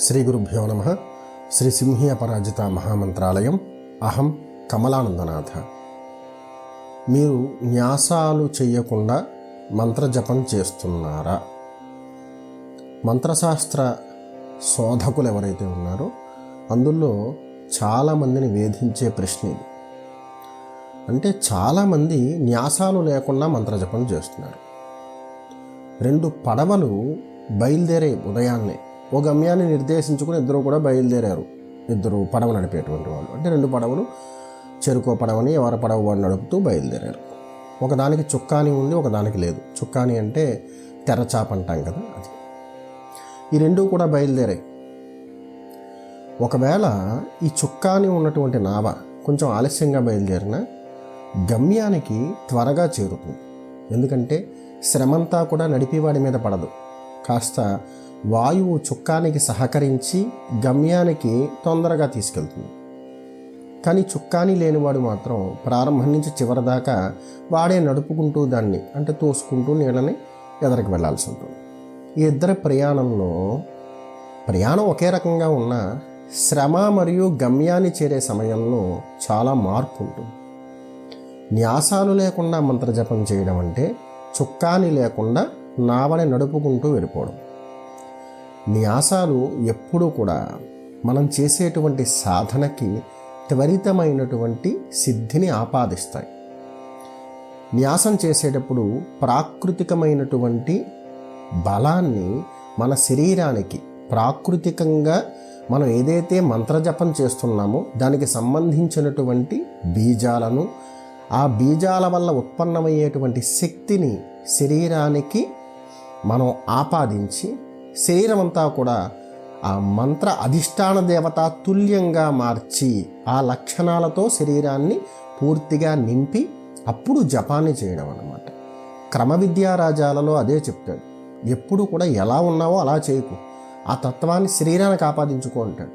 శ్రీ గురుభ్యో నమ. శ్రీ సింహి అపరాజిత మహామంత్రాలయం. అహం కమలానందనాథ. మీరు న్యాసాలు చేయకుండా మంత్రజపం చేస్తున్నారా? మంత్రశాస్త్ర శోధకులు ఎవరైతే ఉన్నారో అందులో చాలామందిని వేధించే ప్రశ్న ఇది. అంటే చాలామంది న్యాసాలు లేకుండా మంత్రజపం చేస్తున్నారు. రెండు పడవలు బయలుదేరే ఉదయాన్నే ఓ గమ్యాన్ని నిర్దేశించుకుని ఇద్దరు కూడా బయలుదేరారు. ఇద్దరు పడవ నడిపేటువంటి వాళ్ళు. అంటే రెండు పడవలు చెరుకో పడవని ఎవరి పడవ వాడు నడుపుతూ బయలుదేరారు. ఒకదానికి చుక్కాని ఉంది ఒకదానికి లేదు. చుక్కాని అంటే తెరచాప అంటాం కదా అది. ఈ రెండు కూడా బయలుదేరాయి. ఒకవేళ ఈ చుక్కాని ఉన్నటువంటి నావ కొంచెం ఆలస్యంగా బయలుదేరిన గమ్యానికి త్వరగా చేరుతుంది. ఎందుకంటే శ్రమంతా కూడా నడిపేవాడి మీద పడదు. కాస్త వాయువు చుక్కానికి సహకరించి గమ్యానికి తొందరగా తీసుకెళ్తుంది. కానీ చుక్కాని లేనివాడు మాత్రం ప్రారంభం నుంచి చివరి దాకా వాడే నడుపుకుంటూ దాన్ని అంటే తోసుకుంటూ నీళ్ళని ఎదరికి వెళ్ళాల్సి ఉంటుంది. ఈ ఇద్దరి ప్రయాణంలో ప్రయాణం ఒకే రకంగా ఉన్న శ్రమ మరియు గమ్యాన్ని చేరే సమయంలో చాలా మార్పు ఉంటుంది. న్యాసాలు లేకుండా మంత్రజపం చేయడం అంటే చుక్కాని లేకుండా నావని నడుపుకుంటూ వెళ్ళిపోవడం. న్యాసాలు ఎప్పుడూ కూడా మనం చేసేటువంటి సాధనకి త్వరితమైనటువంటి సిద్ధిని ఆపాదిస్తాయి. న్యాసం చేసేటప్పుడు ప్రాకృతికమైనటువంటి బలాన్ని మన శరీరానికి ప్రాకృతికంగా మనం ఏదైతే మంత్రజపం చేస్తున్నామో దానికి సంబంధించినటువంటి బీజాలను ఆ బీజాల వల్ల ఉత్పన్నమయ్యేటువంటి శక్తిని శరీరానికి మనం ఆపాదించి శరీరం అంతా కూడా ఆ మంత్ర అధిష్టాన దేవత తుల్యంగా మార్చి ఆ లక్షణాలతో శరీరాన్ని పూర్తిగా నింపి అప్పుడు జపాన్ని చేయడం అనమాట క్రమ విద్యారాజాలలో అదే చెప్తాడు. ఎప్పుడు కూడా ఎలా ఉన్నావో అలా చేయకు. ఆ తత్వాన్ని శరీరానికి ఆపాదించుకో అంటాడు.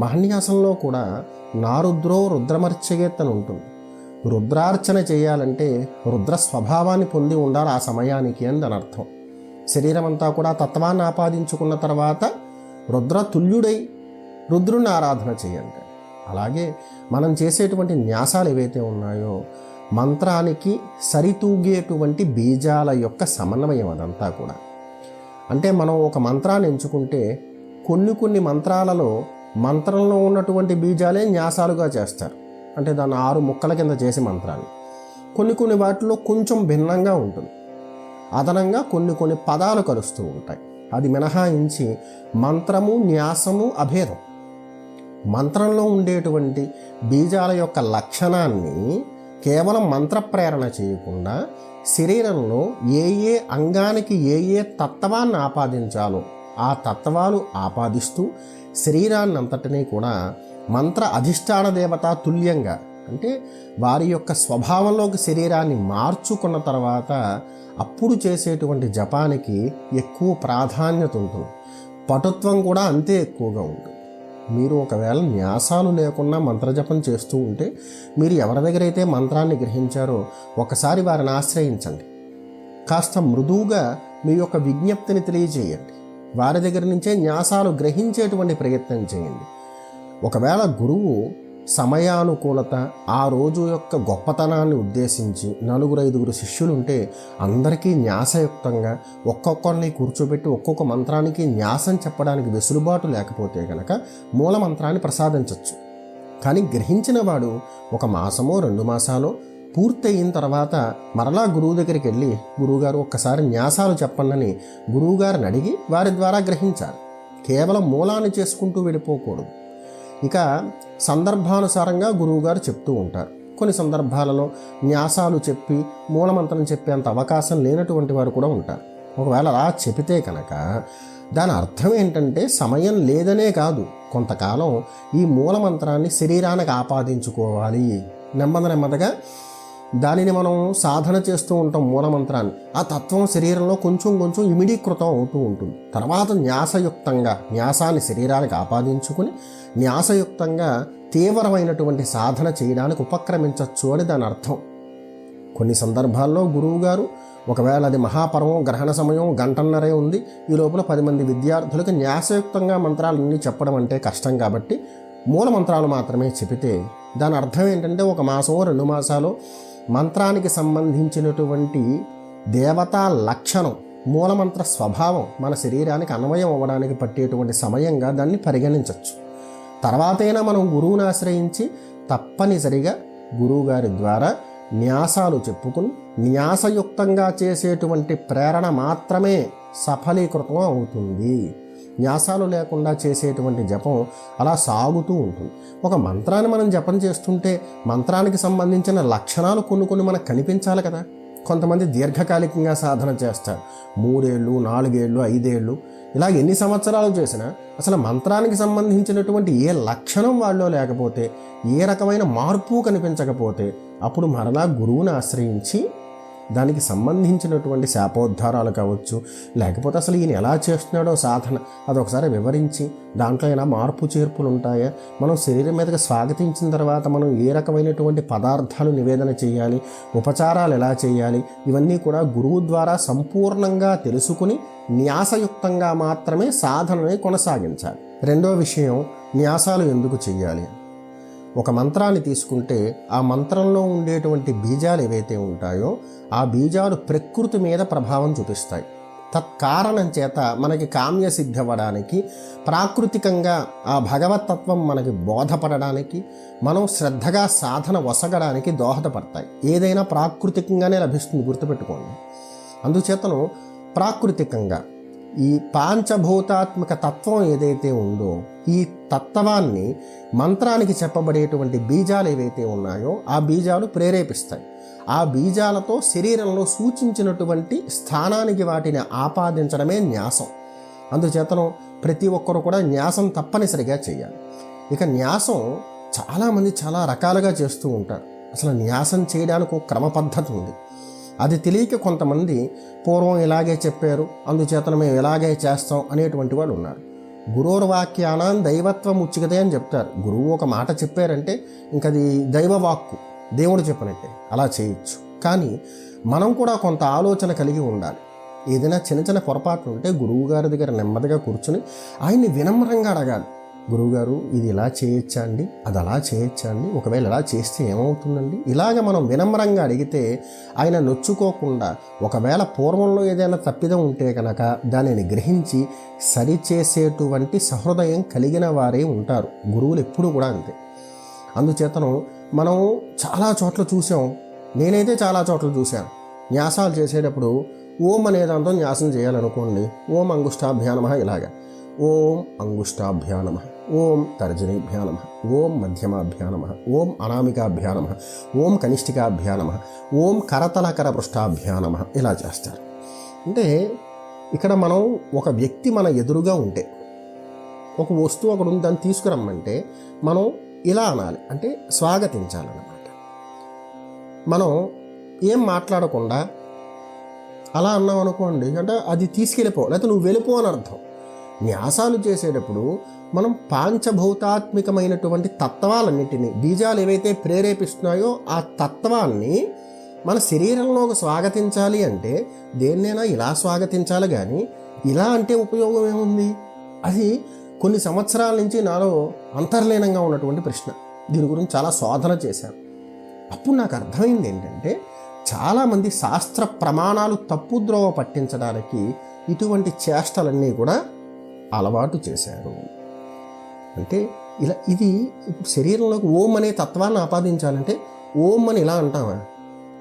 మహన్యాసంలో కూడా నారుద్రో రుద్రమర్చయేత్తని ఉంటుంది. రుద్రార్చన చేయాలంటే రుద్ర స్వభావాన్ని పొంది ఉండాలి ఆ సమయానికి అని దాని అర్థం శరీరమంతా కూడా తత్వాన్ని ఆపాదించుకున్న తర్వాత రుద్ర తుల్యుడై రుద్రుని ఆరాధన చేయండి. అలాగే మనం చేసేటువంటి న్యాసాలు ఏవైతే ఉన్నాయో మంత్రానికి సరితూగేటువంటి బీజాల యొక్క సమన్వయం అదంతా కూడా. అంటే మనం ఒక మంత్రాన్ని ఎంచుకుంటే కొన్ని కొన్ని మంత్రాలలో మంత్రంలో ఉన్నటువంటి బీజాలే న్యాసాలుగా చేస్తారు. అంటే దాన్ని ఆరు ముక్కల కింద చేసే మంత్రాన్ని కొన్ని కొన్ని వాటిలో కొంచెం భిన్నంగా ఉంటుంది. అదనంగా కొన్ని కొన్ని పదాలు కలుస్తూ ఉంటాయి. అది మినహాయించి మంత్రము న్యాసము అభేదం. మంత్రంలో ఉండేటువంటి బీజాల యొక్క లక్షణాన్ని కేవలం మంత్ర ప్రేరణ చేయకుండా శరీరంలో ఏ ఏ అంగానికి ఏ ఏ తత్వాన్ని ఆపాదించాలో ఆ తత్వాలు ఆపాదిస్తూ శరీరాన్ని అంతటినీ కూడా మంత్ర అధిష్టాన దేవత తుల్యంగా అంటే వారి యొక్క స్వభావంలోకి శరీరాన్ని మార్చుకున్న తర్వాత అప్పుడు చేసేటువంటి జపానికి ఎక్కువ ప్రాధాన్యత ఉంటుంది. పటుత్వం కూడా అంతే ఎక్కువగా ఉంటుంది. మీరు ఒకవేళ న్యాసాలు లేకుండా మంత్రజపం చేస్తూ ఉంటే మీరు ఎవరి దగ్గర అయితే మంత్రాన్ని గ్రహించారో ఒకసారి వారిని ఆశ్రయించండి. కాస్త మృదువుగా మీ యొక్క విజ్ఞప్తిని తెలియజేయండి. వారి దగ్గర నుంచే న్యాసాలు గ్రహించేటువంటి ప్రయత్నం చేయండి. ఒకవేళ గురువు సమయానుకూలత ఆ రోజు యొక్క గొప్పతనాన్ని ఉద్దేశించి నలుగురు ఐదుగురు శిష్యులుంటే అందరికీ న్యాసయుక్తంగా ఒక్కొక్కరిని కూర్చోబెట్టి ఒక్కొక్క మంత్రానికి న్యాసం చెప్పడానికి వెసులుబాటు లేకపోతే గనక మూల మంత్రాన్ని ప్రసాదించవచ్చు కానీ గ్రహించిన వాడు ఒక మాసమో రెండు మాసాలో పూర్తయిన తర్వాత మరలా గురువు దగ్గరికి వెళ్ళి గురువుగారు ఒక్కసారి న్యాసాలు చెప్పండి గురువుగారిని అడిగి వారి ద్వారా గ్రహించాలి కేవలం మూలాన్ని చేసుకుంటూ వెళ్ళిపోకూడదు. ఇక సందర్భానుసారంగా గురువుగారు చెప్తూ ఉంటారు. కొన్ని సందర్భాలలో న్యాసాలు చెప్పి మూలమంత్రం చెప్పేంత అవకాశం లేనటువంటి వారు కూడా ఉంటారు. ఒకవేళ అలా చెబితే కనుక దాని అర్థం ఏంటంటే సమయం లేదనే కాదు. కొంతకాలం ఈ మూలమంత్రాన్ని శరీరానికి ఆపాదించుకోవాలి. నెమ్మది నెమ్మదిగా దానిని మనం సాధన చేస్తూ ఉంటాం మూలమంత్రాన్ని. ఆ తత్వం శరీరంలో కొంచెం కొంచెం ఇమిడీకృతం అవుతూ ఉంటుంది. తర్వాత న్యాసయుక్తంగా న్యాసాన్ని శరీరానికి ఆపాదించుకుని న్యాసయుక్తంగా తీవ్రమైనటువంటి సాధన చేయడానికి ఉపక్రమించవచ్చు అని దాని అర్థం. కొన్ని సందర్భాల్లో గురువుగారు ఒకవేళ అది మహాపర్వం గ్రహణ సమయం గంటన్నరే ఉంది ఈ లోపల పది మంది విద్యార్థులకు న్యాసయుక్తంగా మంత్రాలన్నీ చెప్పడం అంటే కష్టం కాబట్టి మూల మంత్రాలు మాత్రమే చెబితే దాని అర్థం ఏంటంటే ఒక మాసమో రెండు మాసాలు మంత్రానికి సంబంధించినటువంటి దేవతా లక్షణం మూలమంత్ర స్వభావం మన శరీరానికి అన్వయం అవ్వడానికి పట్టేటువంటి సమయంగా దాన్ని పరిగణించవచ్చు. తర్వాతైనా మనం గురువుని ఆశ్రయించి తప్పనిసరిగా గురువుగారి ద్వారా న్యాసాలు చెప్పుకుని న్యాసయుక్తంగా చేసేటువంటి ప్రేరణ మాత్రమే సఫలీకృతం అవుతుంది. న్యాసాలు లేకుండా చేసేటువంటి జపం అలా సాగుతూ ఉంటుంది. ఒక మంత్రాన్ని మనం జపం చేస్తుంటే మంత్రానికి సంబంధించిన లక్షణాలు కొన్ని కొన్ని మనకు కనిపించాలి కదా. కొంతమంది దీర్ఘకాలికంగా సాధన చేస్తారు. మూడేళ్ళు నాలుగేళ్ళు ఐదేళ్ళు ఇలా ఎన్ని సంవత్సరాలు చేసినా అసలు మంత్రానికి సంబంధించినటువంటి ఏ లక్షణం వాళ్ళలో లేకపోతే ఏ రకమైన మార్పు కనిపించకపోతే అప్పుడు మరలా గురువుని ఆశ్రయించి దానికి సంబంధించినటువంటి శాపోద్ధారాలు కావచ్చు లేకపోతే అసలు ఈయన ఎలా చేస్తున్నాడో సాధన అది ఒకసారి వివరించి దాంట్లో అయినా మార్పు చేర్పులు ఉంటాయా మనం శరీరం మీదకి స్వాగతించిన తర్వాత మనం ఏ రకమైనటువంటి పదార్థాలు నివేదన చేయాలి ఉపచారాలు ఎలా చేయాలి ఇవన్నీ కూడా గురువు ద్వారా సంపూర్ణంగా తెలుసుకుని న్యాసయుక్తంగా మాత్రమే సాధనని కొనసాగించాలి. రెండో విషయం న్యాసాలు ఎందుకు చేయాలి? ఒక మంత్రాన్ని తీసుకుంటే ఆ మంత్రంలో ఉండేటువంటి బీజాలు ఏవైతే ఉంటాయో ఆ బీజాలు ప్రకృతి మీద ప్రభావం చూపిస్తాయి. తత్కారణం చేత మనకి కామ్య సిద్ధి అవ్వడానికి ప్రాకృతికంగా ఆ భగవతత్వం మనకి బోధపడడానికి మనం శ్రద్ధగా సాధన వసగడానికి దోహదపడతాయి. ఏదైనా ప్రాకృతికంగానే లభిస్తుంది గుర్తుపెట్టుకోండి. అందుచేతను ప్రాకృతికంగా ఈ పాంచభూతాత్మక తత్వం ఏదైతే ఉందో ఈ తత్వాన్ని మంత్రానికి చెప్పబడేటువంటి బీజాలు ఏవైతే ఉన్నాయో ఆ బీజాలు ప్రేరేపిస్తాయి. ఆ బీజాలతో శరీరంలో సూచించినటువంటి స్థానానికి వాటిని ఆపాదించడమే న్యాసం. అందుచేతను ప్రతి ఒక్కరు కూడా న్యాసం తప్పనిసరిగా చేయాలి. ఇక న్యాసం చాలామంది చాలా రకాలుగా చేస్తూ ఉంటారు. అసలు న్యాసం చేయడానికి ఒక క్రమ పద్ధతి ఉంది. అది తెలియక కొంతమంది పూర్వం ఇలాగే చెప్పారు అందుచేతను మేము ఇలాగే చేస్తాం అనేటువంటి వాళ్ళు ఉన్నారు. గురువుల దైవత్వం ఉచికతే అని చెప్తారు. గురువు ఒక మాట చెప్పారంటే ఇంకది దైవవాక్కు. దేవుడు చెప్పినట్టే. అలా చేయొచ్చు. కానీ మనం కూడా కొంత ఆలోచన కలిగి ఉండాలి. ఏదైనా చిన్న చిన్న పొరపాట్లు ఉంటే గురువు గారి దగ్గర నెమ్మదిగా కూర్చుని ఆయన్ని వినమ్రంగా అడగాలి. గురువుగారు ఇది ఇలా చేయొచ్చా అండి? అది అలా చేయొచ్చా అండి? ఒకవేళ ఇలా చేస్తే ఏమవుతుందండి? ఇలాగ మనం వినమ్రంగా అడిగితే ఆయన నొచ్చుకోకుండా ఒకవేళ పూర్వంలో ఏదైనా తప్పిదం ఉంటే కనుక దానిని గ్రహించి సరిచేసేటువంటి సహృదయం కలిగిన వారే ఉంటారు. గురువులు ఎప్పుడు కూడా అంతే. అందుచేతను మనం చాలా చోట్ల చూసాం. నేనైతే చాలా చోట్ల చూశాను. న్యాసాలు చేసేటప్పుడు ఓం అనే దాంతో న్యాసం చేయాలనుకోండి. ఓం అంగుష్టాభ్యానమ ఇలాగా. ఓం అంగుష్టాభ్యానమ ఓం తర్జనీభ్యానమ ఓం మధ్యమాభ్యానమ ఓం అనామికాభ్యానమ ఓం కనిష్ఠికాభ్యానమ ఓం కరతలకర పృష్టాభ్యానమ ఇలా చేస్తారు. అంటే ఇక్కడ మనం ఒక వ్యక్తి మన ఎదురుగా ఉంటే ఒక వస్తువు అక్కడ ఉంది దాన్ని తీసుకురమ్మంటే మనం ఇలా అనాలి. అంటే స్వాగతించాలన్నమాట. మనం ఏం మాట్లాడకుండా అలా అన్నాం అనుకోండి అంటే అది తీసుకెళ్ళిపో లేకపోతే నువ్వు వెళ్ళిపో అని అర్థం. న్యాసాలు చేసేటప్పుడు మనం పాంచభౌతాత్మికమైనటువంటి తత్వాలన్నిటినీ బీజాలు ఏవైతే ప్రేరేపిస్తున్నాయో ఆ తత్వాన్ని మన శరీరంలోకి స్వాగతించాలి అంటే దేన్నైనా ఇలా స్వాగతించాలి కానీ ఇలా అంటే ఉపయోగం ఏముంది? అది కొన్ని సంవత్సరాల నుంచి నాలో అంతర్లీనంగా ఉన్నటువంటి ప్రశ్న. దీని గురించి చాలా శోధన చేశాను. అప్పుడు నాకు అర్థమైంది ఏంటంటే చాలామంది శాస్త్ర ప్రమాణాలు తప్పుద్రోవ పట్టించడానికి ఇటువంటి చేష్టలన్నీ కూడా అలవాటు చేశారు. అంటే ఇలా ఇది ఇప్పుడు శరీరంలోకి ఓం అనే తత్వాన్ని ఆపాదించాలంటే ఓం అని ఇలా అంటామా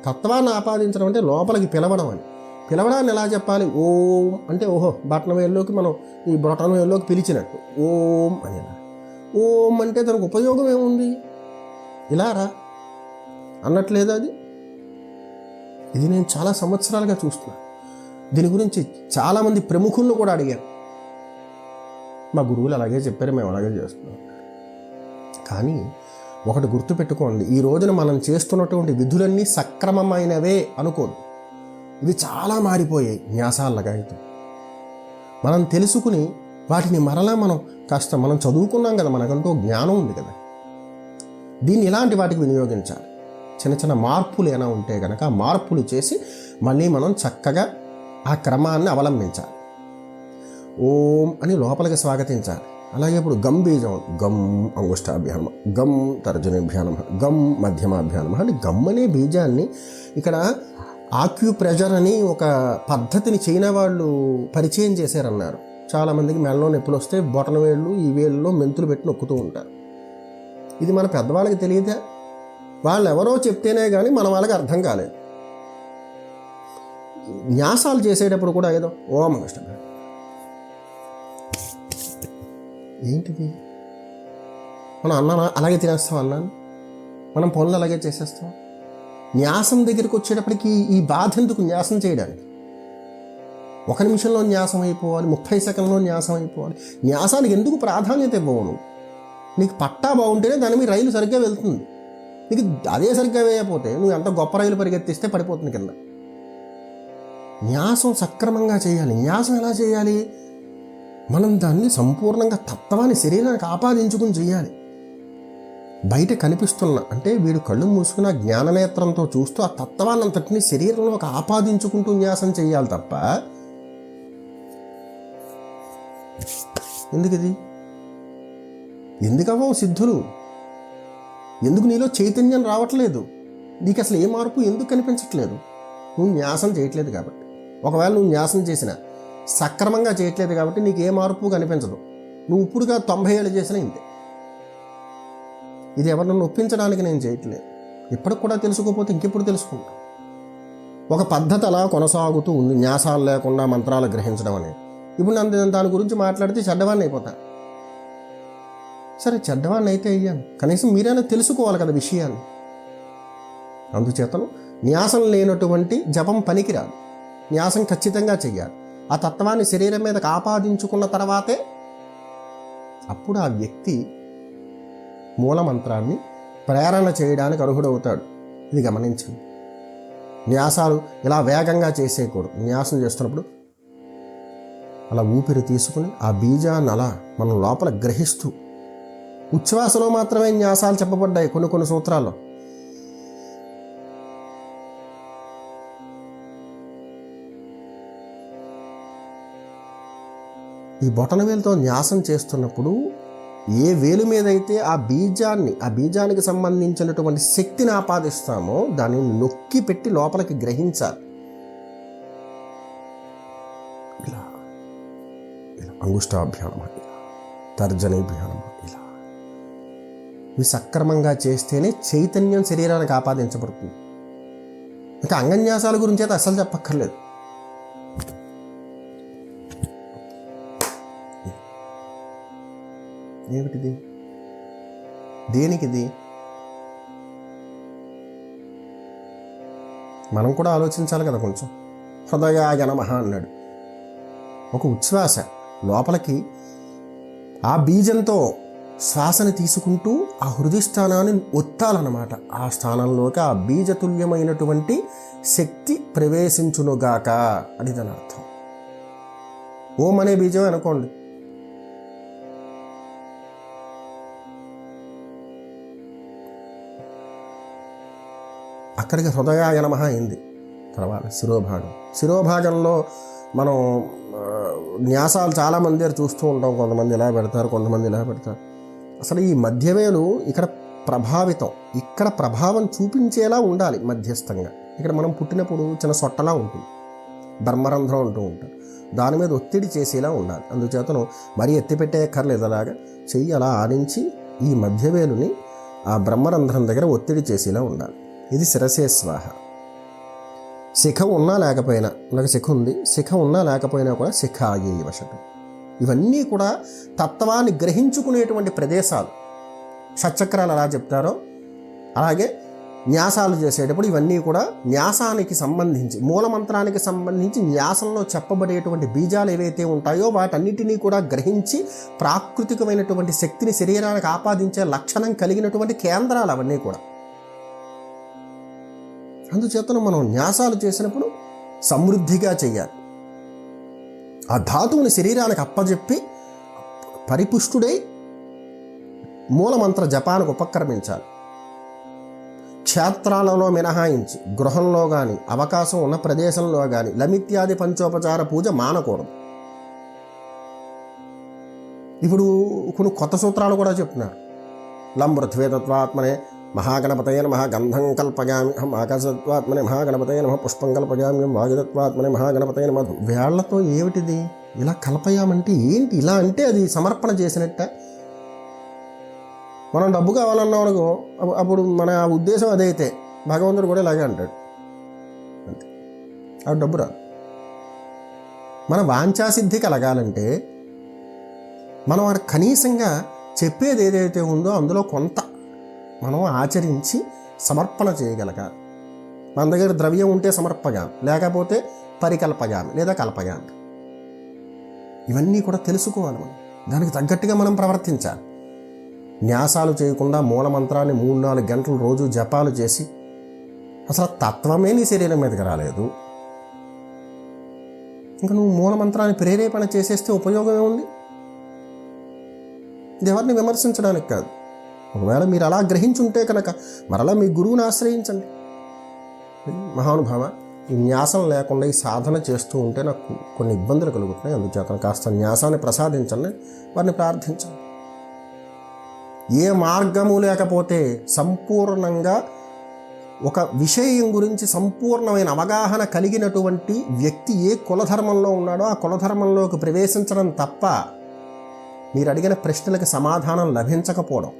తత్వాన్ని ఆపాదించడం అంటే లోపలికి పిలవడం అని. పిలవడాన్ని ఎలా చెప్పాలి? ఓం అంటే ఓహో బటన్ వేల్లోకి మనం ఈ బొటన వేల్లోకి పిలిచినట్టు. ఓం అని ఇలా ఓం అంటే దానికి ఉపయోగం ఏముంది? ఇలా రా. అన్నట్లేదు అది? ఇది నేను చాలా సంవత్సరాలుగా చూస్తున్నా. దీని గురించి చాలామంది ప్రముఖులను కూడా అడిగాను మా గురువులు అలాగే చెప్పారు మేము అలాగే చేస్తున్నాం. కానీ ఒకటి గుర్తుపెట్టుకోండి ఈ రోజున మనం చేస్తున్నటువంటి విధులన్నీ సక్రమమైనవే అనుకోండి ఇవి చాలా మారిపోయాయి న్యాసాలగాయతో మనం తెలుసుకుని వాటిని మరలా మనం కాస్త మనం చదువుకున్నాం కదా మనకంటూ జ్ఞానం ఉంది కదా. దీన్ని ఇలాంటి వాటికి వినియోగించాలి? చిన్న చిన్న మార్పులు ఏమైనా ఉంటే కనుక మార్పులు చేసి మళ్ళీ మనం చక్కగా ఆ క్రమాన్ని అవలంబించాలి. ఓం అని లోపలికి స్వాగతించాలి. అలాగే ఇప్పుడు గమ్ బీజం గమ్ అంగుష్టాభ్యానం గమ్ తర్జునిభ్యానం గమ్ మధ్యమాభ్యానం అని గమ్ అనే బీజాన్ని ఇక్కడ ఆక్యుప్రెజర్ అని ఒక పద్ధతిని చైనా వాళ్ళు పరిచయం చేశారన్నారు. చాలామందికి మెడలో నొప్పులు వస్తే బొటన వేళ్ళు ఈ వేళ్ళలో మెంతులు పెట్టి నొక్కుతూ ఉంటారు. ఇది మన పెద్దవాళ్ళకి తెలియదా? వాళ్ళు ఎవరో చెప్తేనే కానీ మన వాళ్ళకి అర్థం కాలేదు. న్యాసాలు చేసేటప్పుడు కూడా ఏదో ఓం అంగుష్టాభ్యానం ఏంటిది? మనం అన్నానా? అలాగే తినేస్తాం అన్నాను? మనం పనులు అలాగే చేసేస్తాం న్యాసం దగ్గరికి వచ్చేటప్పటికి ఈ బాధ ఎందుకు న్యాసం చేయడానికి? ఒక నిమిషంలో న్యాసం అయిపోవాలి ముప్పై సెకండ్లో న్యాసం అయిపోవాలి. న్యాసానికి ఎందుకు ప్రాధాన్యత ఇవ్వవు నీకు పట్టా బాగుంటేనే దాని మీద రైలు సరిగ్గా వెళ్తుంది. నీకు అదే సరిగ్గా వేయకపోతే నువ్వు ఎంత గొప్ప రైలు పరిగెత్తిస్తే పడిపోతుంది కింద. న్యాసం సక్రమంగా చేయాలి. న్యాసం ఎలా చేయాలి? మనం దాన్ని సంపూర్ణంగా తత్వాన్ని శరీరానికి ఆపాదించుకుని చేయాలి. బయట కనిపిస్తున్న అంటే వీడు కళ్ళు మూసుకున్న జ్ఞాననేత్రంతో చూస్తూ ఆ తత్వాన్ని అంతటిని శరీరంలో ఒక ఆపాదించుకుంటూ న్యాసం చేయాలి తప్ప ఎందుకు ఇది సిద్ధులు? ఎందుకు నీలో చైతన్యం రావట్లేదు? నీకు అసలు ఏ మార్పు ఎందుకు కనిపించట్లేదు? నువ్వు న్యాసం చేయట్లేదు కాబట్టి. ఒకవేళ నువ్వు న్యాసం చేసినా సక్రమంగా చేయట్లేదు కాబట్టి నీకు ఏ మార్పు కనిపించదు. నువ్వు ఇప్పుడుగా తొంభై ఏళ్ళు చేసినా ఇంతే. ఇది ఎవరిని ఒప్పించడానికి నేను చేయట్లేదు. ఇప్పటికి కూడా తెలుసుకోకపోతే ఇంకెప్పుడు తెలుసుకుంటా. ఒక పద్ధతి అలా కొనసాగుతూ ఉంది. న్యాసాలు లేకుండా మంత్రాలు గ్రహించడం అనేది. ఇప్పుడు నన్ను దాని గురించి మాట్లాడితే చెడ్డవాడిని అయిపోతా. సరే చెడ్డవాడిని అయితే అయ్యాను. కనీసం మీరైనా తెలుసుకోవాలి కదా విషయాన్ని. అందుచేతను న్యాసం లేనటువంటి జపం పనికిరాదు. న్యాసం ఖచ్చితంగా చెయ్యాలి. ఆ తత్వాన్ని శరీరం మీద ఆపాదించుకున్న తర్వాతే అప్పుడు ఆ వ్యక్తి మూలమంత్రాన్ని ప్రేరణ చేయడానికి అర్హుడవుతాడు. ఇది గమనించండి. న్యాసాలు ఇలా వేగంగా చేసేయకూడదు. న్యాసం చేస్తున్నప్పుడు అలా ఊపిరి తీసుకుని ఆ బీజాన్ని అలా మనం లోపల గ్రహిస్తూ ఉచ్ఛ్వాసలో మాత్రమే న్యాసాలు చెప్పబడ్డాయి కొన్ని కొన్ని సూత్రాల్లో. ఈ బొటన వేలుతో న్యాసం చేస్తున్నప్పుడు ఏ వేలు మీదైతే ఆ బీజాన్ని ఆ బీజానికి సంబంధించినటువంటి శక్తిని ఆపాదిస్తామో దాన్ని నొక్కి పెట్టి లోపలికి గ్రహించాలి. ఇలా ఇలా అంగుష్టాభ్యానం ఇలా తర్జనీభ్యానం ఇలా. ఇవి సక్రమంగా చేస్తేనే చైతన్యం శరీరానికి ఆపాదించబడుతుంది. ఇంకా అంగన్యాసాల గురించి అయితే అసలు చెప్పక్కర్లేదు. ఏమిటిది? దేనికిది? మనం కూడా ఆలోచించాలి కదా కొంచెం. హృదయాయ నమః అన్నాడు. ఒక ఉచ్ఛ్వాస లోపలికి ఆ బీజంతో శ్వాసని తీసుకుంటూ ఆ హృదయ స్థానాన్ని ఒత్తాలన్నమాట. ఆ స్థానంలోకి ఆ బీజతుల్యమైనటువంటి శక్తి ప్రవేశించునుగాక అని దాని అర్థం. ఓం అనే బీజం అనుకోండి. అక్కడికి హృదయాయ నమ అయింది. తర్వాత శిరోభాగం. శిరోభాగంలో మనం న్యాసాలు చాలామంది చూస్తూ ఉంటాం. కొంతమంది ఇలా పెడతారు కొంతమంది ఇలా పెడతారు. అసలు ఈ మధ్యవేలు ఇక్కడ ప్రభావితం. ఇక్కడ ప్రభావం చూపించేలా ఉండాలి మధ్యస్థంగా. ఇక్కడ మనం పుట్టినప్పుడు చిన్న సొట్టలా ఉంటుంది. ధర్మరంధ్రం ఉంటూ ఉంటారు దాని మీద ఒత్తిడి చేసేలా ఉండాలి. అందుచేతను మరీ ఎత్తిపెట్టేయక్కర్లేదు. అలాగా చెయ్యి అలా ఆడించి ఈ మధ్యవేలుని ఆ బ్రహ్మరంధ్రం దగ్గర ఒత్తిడి చేసేలా ఉండాలి. ఇది శిరసే స్వాహ. శిఖ ఉన్నా లేకపోయినా నాకు శిఖ ఉంది శిఖ ఉన్నా లేకపోయినా కూడా శిఖ ఆగే వశటు ఇవన్నీ కూడా తత్వాన్ని గ్రహించుకునేటువంటి ప్రదేశాలు. షట్చక్రాలు ఎలా చెప్తారో అలాగే న్యాసాలు చేసేటప్పుడు ఇవన్నీ కూడా న్యాసానికి సంబంధించి మూలమంత్రానికి సంబంధించి న్యాసంలో చెప్పబడేటువంటి బీజాలు ఏవైతే ఉంటాయో వాటన్నిటినీ కూడా గ్రహించి ప్రాకృతికమైనటువంటి శక్తిని శరీరానికి ఆపాదించే లక్షణం కలిగినటువంటి కేంద్రాలు అవన్నీ కూడా. అందుచేతను మనం న్యాసాలు చేసినప్పుడు సమృద్ధిగా చేయాలి. ఆ ధాతువుని శరీరానికి అప్పజెప్పి పరిపుష్టుడై మూలమంత్ర జపానికి ఉపక్రమించాలి. క్షేత్రాలలో మినహాయించి గృహంలో కానీ అవకాశం ఉన్న ప్రదేశంలో కానీ లమిత్యాది పంచోపచార పూజ మానకూడదు. ఇప్పుడు కొన్ని కొత్త సూత్రాలు కూడా చెప్తున్నారు. లంబృత్వేతత్వాత్మనే మహాగణపతయ నమ గంధం కల్పయామి హం ఆకాశత్వాత్మనే మహాగణపతయ నమ పుష్పం కల్పయామి హం వాయుతత్వాత్మనే మహాగణపతయ నమ వేళ్ళతో ఏమిటిది? ఇలా కలపయామంటే ఏంటి? ఇలా అంటే అది సమర్పణ చేసినట్ట. మనం డబ్బు కావాలన్నా అనుకో అప్పుడు మన ఉద్దేశం అదైతే. భగవంతుడు కూడా ఇలాగే అంటాడు. అంతే. ఆ డబ్బు రాదు. మన వాంఛాసిద్ధి కలగాలంటే మనం కనీసంగా చెప్పేది ఏదైతే ఉందో అందులో కొంత మనం ఆచరించి సమర్పణ చేయగలగాలి. మన దగ్గర ద్రవ్యం ఉంటే సమర్పగాం లేకపోతే పరికల్పగాం లేదా కల్పగాం. ఇవన్నీ కూడా తెలుసుకోవాలి మనం. దానికి తగ్గట్టుగా మనం ప్రవర్తించాలి. న్యాసాలు చేయకుండా మూలమంత్రాన్ని మూడు నాలుగు గంటలు రోజు జపాలు చేసి అసలు తత్వమే నీ శరీరం మీదకి రాలేదు. ఇంకా నువ్వు మూలమంత్రాన్ని ప్రేరేపణ చేసేస్తే ఉపయోగమే ఉంది ఇది ఎవరిని విమర్శించడానికి కాదు. ఒకవేళ మీరు అలా గ్రహించుంటే కనుక మరలా మీ గురువుని ఆశ్రయించండి. మహానుభావ ఈ న్యాసం లేకుండా ఈ సాధన చేస్తూ ఉంటే నాకు కొన్ని ఇబ్బందులు కలుగుతున్నాయి. అందుచేత కాస్త న్యాసాన్ని ప్రసాదించండి వారిని ప్రార్థించండి. ఏ మార్గము లేకపోతే సంపూర్ణంగా ఒక విషయం గురించి సంపూర్ణమైన అవగాహన కలిగినటువంటి వ్యక్తి ఏ కులధర్మంలో ఉన్నాడో ఆ కులధర్మంలోకి ప్రవేశించడం తప్ప మీరు అడిగిన ప్రశ్నలకు సమాధానం లభించకపోవడం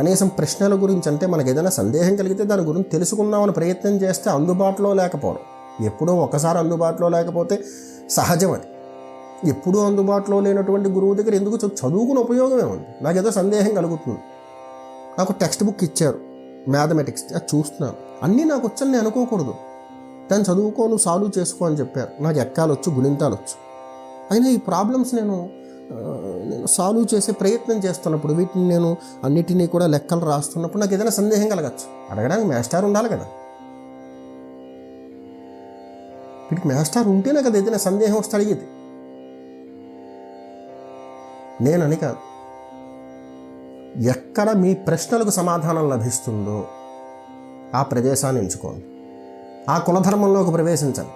కనీసం ప్రశ్నల గురించి అంటే మనకు ఏదైనా సందేహం కలిగితే దాని గురించి తెలుసుకుందామని ప్రయత్నం చేస్తే అందుబాటులో లేకపోవడం. ఎప్పుడో ఒకసారి అందుబాటులో లేకపోతే సహజం అది. ఎప్పుడూ అందుబాటులో లేనటువంటి గురువు దగ్గర ఎందుకు చ- చదువుకుని ఉపయోగమే ఉంది. నాకేదో సందేహం కలుగుతుంది. నాకు టెక్స్ట్ బుక్ ఇచ్చారు. మ్యాథమెటిక్స్. అది చూస్తున్నాను. అన్నీ నాకు వచ్చని నేను అనుకోకూడదు. దాన్ని చదువుకోను సాల్వ్ చేసుకో అని చెప్పారు. నాకు ఎక్కాలొచ్చు గుణింతాలొచ్చు. అయినా ఈ ప్రాబ్లమ్స్ నేను నేను సాల్వ్ చేసే ప్రయత్నం చేస్తున్నప్పుడు వీటిని నేను అన్నిటినీ కూడా లెక్కలు రాస్తున్నప్పుడు నాకు ఏదైనా సందేహం కలగచ్చు. అడగడానికి మాస్టర్ ఉండాలి కదా. వీటికి మాస్టర్ ఉంటేనే కదా ఏదైనా సందేహం వస్తే అడిగేది. నేనని కాదు. ఎక్కడ మీ ప్రశ్నలకు సమాధానం లభిస్తుందో ఆ ప్రదేశాన్ని ఎంచుకోండి. ఆ కులధర్మంలోకి ప్రవేశించండి.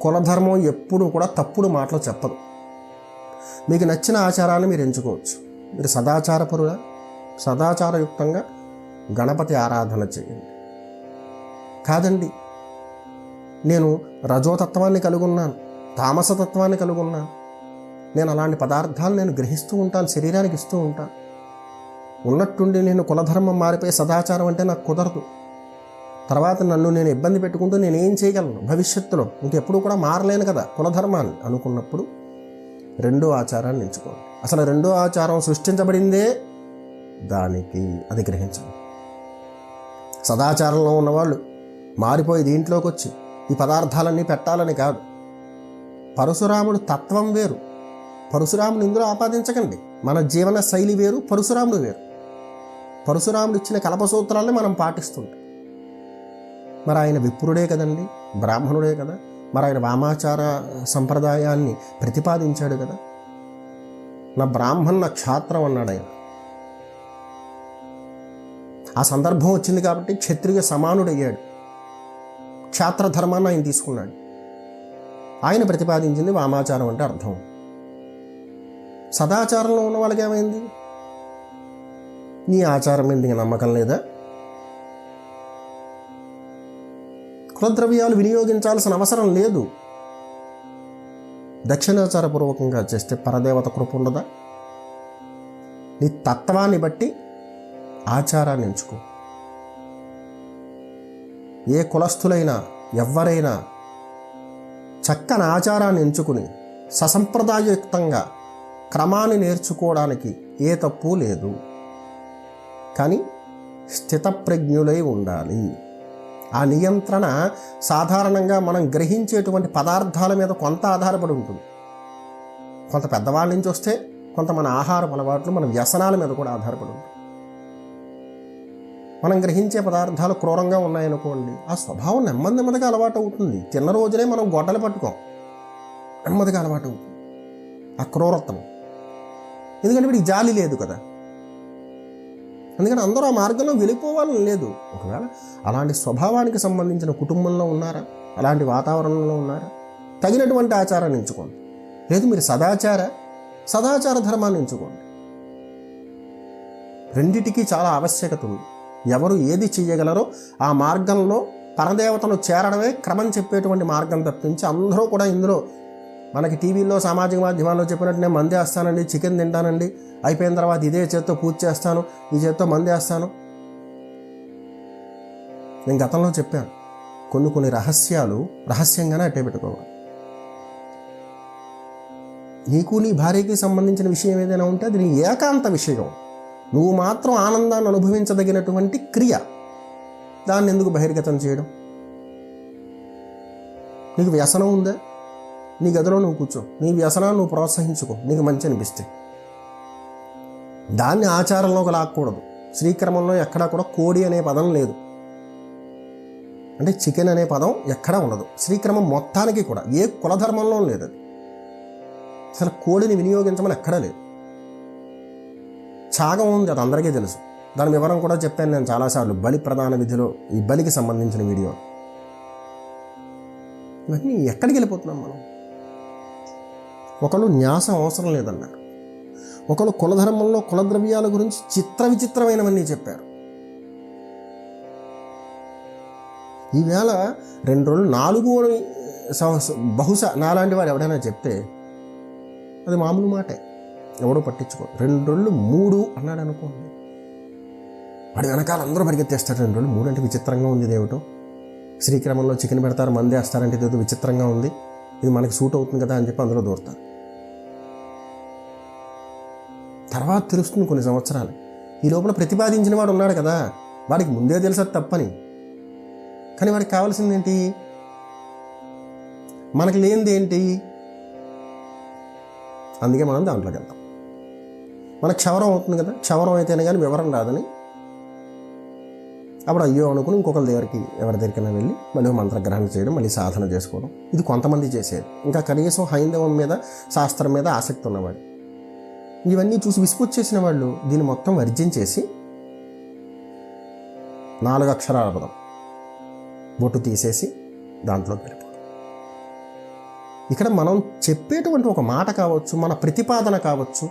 కులధర్మం ఎప్పుడు కూడా తప్పుడు మాటలు చెప్పదు. మీకు నచ్చిన ఆచారాన్ని మీరు ఎంచుకోవచ్చు. మీరు సదాచారపరుగా సదాచారయుక్తంగా గణపతి ఆరాధన చేయండి. కాదండి నేను రజోతత్వాన్ని కలిగి ఉన్నాను తామసతత్వాన్ని కలిగి ఉన్నాను నేను అలాంటి పదార్థాలు నేను గ్రహిస్తూ ఉంటాను శరీరానికి ఇస్తూ ఉంటాను. ఉన్నట్టుండి నేను కులధర్మం మారిపోయి సదాచారం అంటే నాకు కుదరదు. తర్వాత నన్ను నేను ఇబ్బంది పెట్టుకుంటూ నేను ఏం చేయగలను? భవిష్యత్తులో ఇంకెప్పుడు కూడా మారలేను కదా కులధర్మాన్ని అనుకున్నప్పుడు. రెండో ఆచారాన్ని ఎంచుకోండి అసలు రెండో ఆచారం సృష్టించబడిందే దానికి అది గ్రహించండి సదాచారంలో ఉన్నవాళ్ళు మారిపోయి దీంట్లోకి వచ్చి ఈ పదార్థాలన్నీ పెట్టాలని కాదు. పరశురాముడు తత్వం వేరు. పరశురాముడు ఇందులో ఆపాదించకండి. మన జీవన శైలి వేరు పరశురాముడు వేరు. పరశురాముడు ఇచ్చిన కల్పసూత్రాన్ని మనం పాటిస్తుంటాం. మరి ఆయన విప్రుడే కదండి? బ్రాహ్మణుడే కదా? మరి ఆయన వామాచార సంప్రదాయాన్ని ప్రతిపాదించాడు కదా. నా బ్రాహ్మణ క్షాత్రం అన్నాడు ఆయన. ఆ సందర్భం వచ్చింది కాబట్టి క్షత్రియ సమానుడయ్యాడు. క్షాత్ర ధర్మాన్ని ఆయన తీసుకున్నాడు. ఆయన ప్రతిపాదించింది వామాచారం అంటే అర్థం. సదాచారంలో ఉన్న వాళ్ళకి ఏమైంది? నీ ఆచారం మీద నీకు నమ్మకం లేదా? కులద్రవ్యాలు వినియోగించాల్సిన అవసరం లేదు. దక్షిణాచారపూర్వకంగా చేస్తే పరదేవత కృప ఉండదా? నీ తత్వాన్ని బట్టి ఆచారాన్ని ఎంచుకో. ఏ కులస్థులైనా ఎవ్వరైనా చక్కని ఆచారాన్ని ఎంచుకుని ససంప్రదాయయుక్తంగా క్రమాన్ని నేర్చుకోవడానికి ఏ తప్పు లేదు. కానీ స్థితప్రజ్ఞులై ఉండాలి. ఆ నియంత్రణ సాధారణంగా మనం గ్రహించేటువంటి పదార్థాల మీద కొంత ఆధారపడి ఉంటుంది. కొంత పెద్దవాళ్ళ నుంచి వస్తే కొంత మన ఆహారం అలవాట్లు మన వ్యసనాల మీద కూడా ఆధారపడి ఉంటుంది. మనం గ్రహించే పదార్థాలు క్రూరంగా ఉన్నాయనుకోండి ఆ స్వభావం నెమ్మది నెమ్మదిగా అలవాటు అవుతుంది. తిన్న రోజునే మనం గొడ్డలు పట్టుకోం. నెమ్మదిగా అలవాటు అవుతుంది. ఆ క్రూరత్వం. ఎందుకంటే వీడికి జాలి లేదు కదా. అందుకని అందరూ ఆ మార్గంలో వెళ్ళిపోవాలని లేదు. ఒకవేళ అలాంటి స్వభావానికి సంబంధించిన కుటుంబంలో ఉన్నారా? అలాంటి వాతావరణంలో ఉన్నారా? తగినటువంటి ఆచారాన్ని ఎంచుకోండి. లేదు మీరు సదాచార సదాచార ధర్మాన్ని ఎంచుకోండి. రెండిటికీ చాలా ఆవశ్యకత ఉంది. ఎవరు ఏది చేయగలరో ఆ మార్గంలో పరదేవతను చేరడమే క్రమం చెప్పేటువంటి మార్గం తప్పించి అందరూ కూడా ఇందులో మనకి టీవీలో సామాజిక మాధ్యమాల్లో చెప్పినట్టు నేను మంది వేస్తానండి చికెన్ తింటానండి. అయిపోయిన తర్వాత ఇదే చేత్తో పూజ చేస్తాను ఈ చేత్తో మంది వేస్తాను. నేను గతంలో చెప్పాను కొన్ని కొన్ని రహస్యాలు రహస్యంగానే అట్టే పెట్టుకోవాలి. నీకు నీ భార్యకి సంబంధించిన విషయం ఏదైనా ఉంటే అది నీ ఏకాంత విషయం. నువ్వు మాత్రం ఆనందాన్ని అనుభవించదగినటువంటి క్రియ. దాన్ని ఎందుకు బహిర్గతం చేయడం? నీకు వ్యసనం ఉందా? నీ గదిలో నువ్వు కూర్చో. నీ వ్యసనాన్ని నువ్వు ప్రోత్సహించుకో. నీకు మంచి అనిపిస్తే దాన్ని ఆచారంలోకి లాక్కూడదు. శ్రీక్రమంలో ఎక్కడా కూడా కోడి అనే పదం లేదు. అంటే చికెన్ అనే పదం ఎక్కడా ఉండదు. శ్రీక్రమం మొత్తానికి కూడా ఏ కులధర్మంలో లేదు అది. అసలు కోడిని వినియోగించమని ఎక్కడా లేదు. చాగం ఉంది అది అందరికీ తెలుసు. దాని వివరం కూడా చెప్పాను నేను చాలాసార్లు. బలి ప్రధాన విధిలో ఈ బలికి సంబంధించిన వీడియో. ఇవన్నీ ఎక్కడికి వెళ్ళిపోతున్నాం మనం? ఒకళ్ళు న్యాసం అవసరం లేదన్నారు. ఒకళ్ళు కులధర్మంలో కులద్రవ్యాల గురించి చిత్ర విచిత్రమైనవన్నీ చెప్పారు. ఈవేళ రెండు రోజులు నాలుగు సంవత్సరం బహుశా నాలాంటి వారు ఎవడైనా చెప్తే అది మామూలు మాటే. ఎవడో పట్టించుకో రెండు రోజులు మూడు అన్నాడు అనుకోండి. వాడి వెనకాల అందరూ పరిగెత్తేస్తారు రెండు రోజులు మూడు అంటే విచిత్రంగా ఉంది ఇదేమిటో. శ్రీక్రమంలో చికెన్ పెడతారు మంది వేస్తారంటే ఇదేదో విచిత్రంగా ఉంది. ఇది మనకి సూట్ అవుతుంది కదా అని చెప్పి అందులో దూరతారు. తర్వాత తెలుస్తుంది కొన్ని సంవత్సరాలు. ఈ లోపల ప్రతిపాదించిన వాడు ఉన్నాడు కదా వాడికి ముందే తెలుసా తప్పని. కానీ వాడికి కావాల్సింది ఏంటి మనకి లేనిది ఏంటి అందుకే మనం దాంట్లోకి వెళ్తాం. మనకు క్షవరం అవుతుంది కదా క్షవరం అయితేనే కానీ వివరం రాదని. అప్పుడు అయ్యో అనుకుని ఇంకొకరి దగ్గరికి ఎవరి దగ్గరికైనా వెళ్ళి మళ్ళీ మంత్రగ్రహణ చేయడం మళ్ళీ సాధన చేసుకోవడం. ఇది కొంతమంది చేసేది. ఇంకా కనీసం హైందవం మీద శాస్త్రం మీద ఆసక్తి ఉన్నవాడు. ఇవన్నీ చూసి విసుకొచ్చేసిన వాళ్ళు దీన్ని మొత్తం వర్జించేసి నాలుగు అక్షరాల పదం బొట్టు తీసేసి దాంట్లో వెళ్ళిపోవడం. ఇక్కడ మనం చెప్పేటువంటి ఒక మాట కావచ్చు మన ప్రతిపాదన కావచ్చు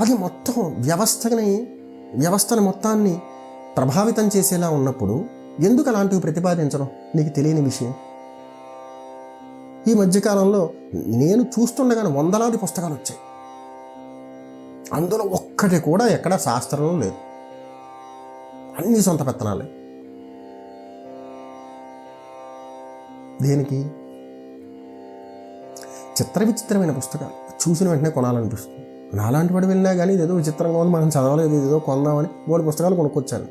అది మొత్తం వ్యవస్థని వ్యవస్థని మొత్తాన్ని ప్రభావితం చేసేలా ఉన్నప్పుడు ఎందుకు అలాంటివి ప్రతిపాదించడం? నీకు తెలియని విషయం. ఈ మధ్యకాలంలో నేను చూస్తుండగానే వందలాది పుస్తకాలు వచ్చాయి. అందులో ఒక్కటి కూడా ఎక్కడ శాస్త్రంలో లేదు. అన్ని సొంత పెత్తనాలే. దేనికి? చిత్ర విచిత్రమైన పుస్తకాలు. చూసిన వెంటనే కొనాలనిపిస్తుంది. నాలాంటి వాడు వెళ్ళినా కానీ ఇదేదో విచిత్రంగా ఉంది మనం చదవలేదు ఇదేదో కొందామని మూడు పుస్తకాలు కొనుక్కొచ్చాను.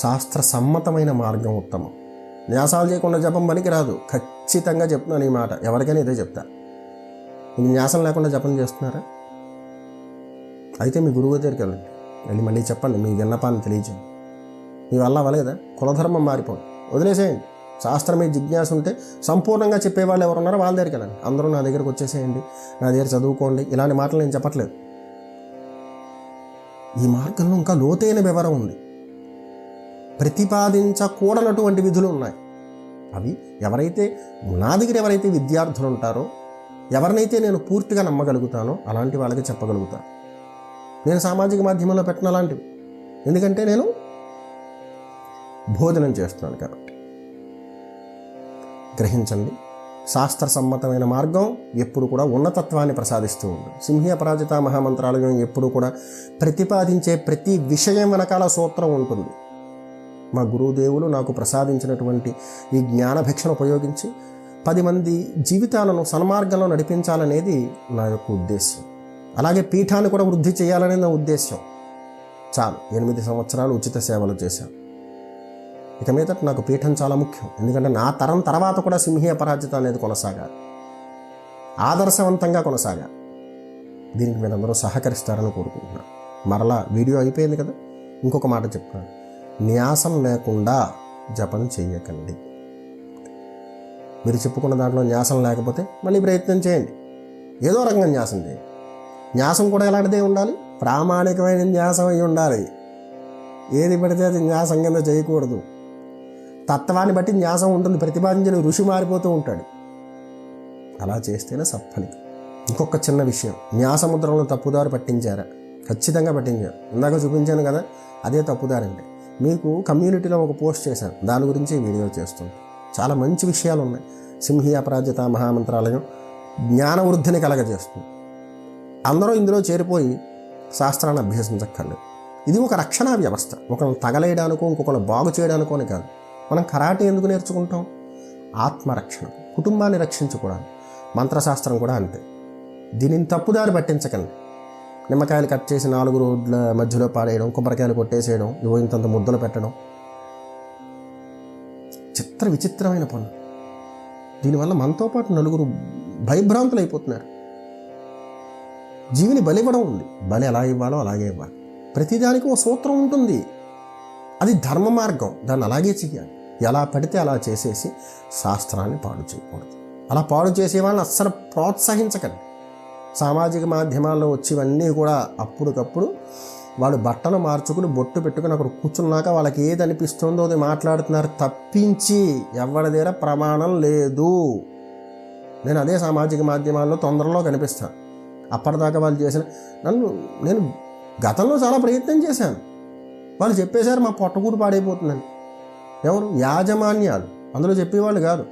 శాస్త్ర సమ్మతమైన మార్గం ఉత్తమం. న్యాసాలు చేయకుండా జపం పనికి రాదు ఖచ్చితంగా చెప్తున్నాను ఈ మాట. ఎవరికైనా ఇదే చెప్తా. మీకు న్యాసం లేకుండా జపం చేస్తున్నారా? అయితే మీ గురువు దగ్గరికి వెళ్ళండి. వెళ్ళి మళ్ళీ చెప్పండి మీ విన్నపాన్ని తెలియజేయండి. మీ వల్ల అవ్వలేదా? కులధర్మం మారిపోండి వదిలేసేయండి. శాస్త్రం మీద జిజ్ఞాస ఉంటే సంపూర్ణంగా చెప్పేవాళ్ళు ఎవరు ఉన్నారో వాళ్ళ దగ్గరికి వెళ్ళండి. అందరూ నా దగ్గరకు వచ్చేసేయండి. నా దగ్గర చదువుకోండి. ఇలాంటి మాటలు నేను చెప్పట్లేదు. ఈ మార్గంలో ఇంకా లోతైన వివరం ఉంది. ప్రతిపాదించకూడనటువంటి విధులు ఉన్నాయి. అవి ఎవరైతే నా దగ్గర ఎవరైతే విద్యార్థులు ఉంటారో ఎవరినైతే నేను పూర్తిగా నమ్మగలుగుతానో అలాంటి వాళ్ళకి చెప్పగలుగుతాను నేను సామాజిక మాధ్యమంలో పెట్టిన అలాంటివి. ఎందుకంటే నేను భోజనం చేస్తున్నాను కాబట్టి. గ్రహించండి శాస్త్ర సమ్మతమైన మార్గం ఎప్పుడు కూడా ఉన్నతత్వాన్ని ప్రసాదిస్తూ ఉంది సింహీయ పరాజిత మహామంత్రాలయం ఎప్పుడు కూడా ప్రతిపాదించే ప్రతి విషయం వెనకాల సూత్రం ఉంటుంది. మా గురుదేవులు నాకు ప్రసాదించినటువంటి ఈ జ్ఞానభిక్షను ఉపయోగించి పది మంది జీవితాలను సన్మార్గంలో నడిపించాలనేది నా యొక్క ఉద్దేశం అలాగే పీఠాన్ని కూడా వృద్ధి చేయాలనే నా ఉద్దేశం చాలు ఎనిమిది సంవత్సరాలు ఉచిత సేవలు చేశాను. ఇక మీద నాకు పీఠం చాలా ముఖ్యం. ఎందుకంటే నా తరం తర్వాత కూడా సింహీ అపరాజిత అనేది కొనసాగాలి. ఆదర్శవంతంగా కొనసాగాలి. దీనికి మీరు అందరూ సహకరిస్తారని కోరుకుంటున్నాను. మరలా వీడియో అయిపోయింది కదా ఇంకొక మాట చెప్తున్నాను న్యాసం లేకుండా జపం చేయకండి మీరు చెప్పుకున్న దాంట్లో న్యాసం లేకపోతే మళ్ళీ ప్రయత్నం చేయండి. ఏదో రకంగా న్యాసం చేయండి. న్యాసం కూడా ఎలాంటిదే ఉండాలి? ప్రామాణికమైన న్యాసం అయి ఉండాలి. ఏది పడితే అది న్యాసం కింద చేయకూడదు. తత్వాన్ని బట్టి న్యాసం ఉంటుంది. ప్రతిపాదించిన ఋషి మారిపోతూ ఉంటాడు. అలా చేస్తేనే సత్ఫలితం. ఇంకొక చిన్న విషయం. న్యాసముద్రంలో తప్పుదారు పట్టించారా? ఖచ్చితంగా పట్టించారు. ఇందాక చూపించాను కదా అదే తప్పుదారండి మీకు కమ్యూనిటీలో ఒక పోస్ట్ చేశాను. దాని గురించి వీడియో చేస్తుంది చాలా మంచి విషయాలు ఉన్నాయి. సింహి అపరాజిత మహామంత్రాలయం జ్ఞాన వృద్ధిని కలగజేస్తుంది. అందరూ ఇందులో చేరిపోయి శాస్త్రాన్ని అభ్యసించక్కర్లేదు. ఇది ఒక రక్షణ వ్యవస్థ. ఒకరిని తగలేయడానికో ఇంకొకరిని బాగు చేయడానికో అని కాదు. మనం కరాటే ఎందుకు నేర్చుకుంటాం? ఆత్మరక్షణ. కుటుంబాన్ని రక్షించకూడదు మంత్రశాస్త్రం కూడా అంతే. దీనిని తప్పుదారి పట్టించకండి. నిమ్మకాయలు కట్ చేసి నాలుగు రోడ్ల మధ్యలో పాడేయడం కొబ్బరికాయలు కొట్టేసేయడం ఇవో ఇంతంత ముద్దలు పెట్టడం చిత్ర విచిత్రమైన పనులు. దీనివల్ల మనతో పాటు నలుగురు భయభ్రాంతులు అయిపోతున్నారు జీవిని బలివ్వడం ఉంది. బలి ఎలా ఇవ్వాలో అలాగే ఇవ్వాలి. ప్రతిదానికి ఒక సూత్రం ఉంటుంది. అది ధర్మ మార్గం. దాన్ని అలాగే చెయ్యాలి. ఎలా పడితే అలా చేసేసి శాస్త్రాన్ని పాడు చేయకూడదు. అలా పాడు చేసే వాళ్ళని అస్సలు ప్రోత్సహించకండి. సామాజిక మాధ్యమాల్లో వచ్చేవన్నీ కూడా అప్పటికప్పుడు వాళ్ళు బట్టలు మార్చుకుని బొట్టు పెట్టుకుని అక్కడ కూర్చున్నాక వాళ్ళకి ఏది అనిపిస్తుందో అది మాట్లాడుతున్నారు. తప్పించి ఎవరి దగ్గర ప్రమాణం లేదు. నేను అదే సామాజిక మాధ్యమాల్లో తొందరలో కనిపిస్తాను అప్పటిదాకా వాళ్ళు చేసిన నన్ను నేను గతంలో చాలా ప్రయత్నం చేశాను. వాళ్ళు చెప్పేశారు మా పొట్టకూడు పాడైపోతుందని. ఎవరు? యాజమాన్యాలు. అందులో చెప్పేవాళ్ళు కాదు.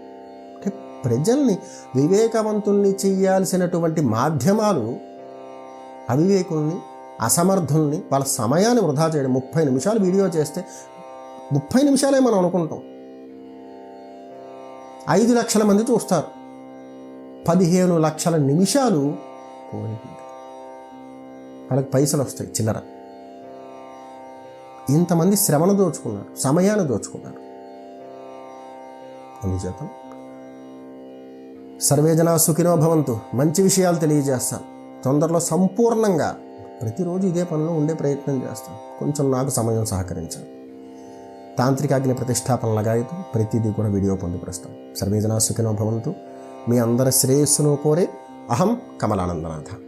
అంటే ప్రజల్ని వివేకవంతుల్ని చేయాల్సినటువంటి మాధ్యమాలు అవివేకుల్ని అసమర్థుల్ని వాళ్ళ సమయాన్ని వృధా చేయడం. ముప్పై నిమిషాలు వీడియో చేస్తే ముప్పై నిమిషాలే మనం అనుకుంటాం. ఐదు లక్షల మంది చూస్తారు. పదిహేను లక్షల నిమిషాలు పోయింది వాళ్ళకి పైసలు వస్తాయి చిల్లర. ఇంతమంది శ్రమను దోచుకున్నారు సమయాన్ని దోచుకున్నారు. అందుచేత సర్వేజన సుఖినో భవంతు. మంచి విషయాలు తెలియజేస్తాను తొందరలో సంపూర్ణంగా ప్రతిరోజు ఇదే పనిలో ఉండే ప్రయత్నం చేస్తాను కొంచెం నాకు సమయం సహకరించాలి తాంత్రికాగ్ని ప్రతిష్టాపన లగాయతు ప్రతిదీ కూడా వీడియో పొందుపరుస్తాం సర్వేజనా సుఖినో భవంతు. మీ అందరి శ్రేయస్సును కోరే అహం కమలానందనాథ.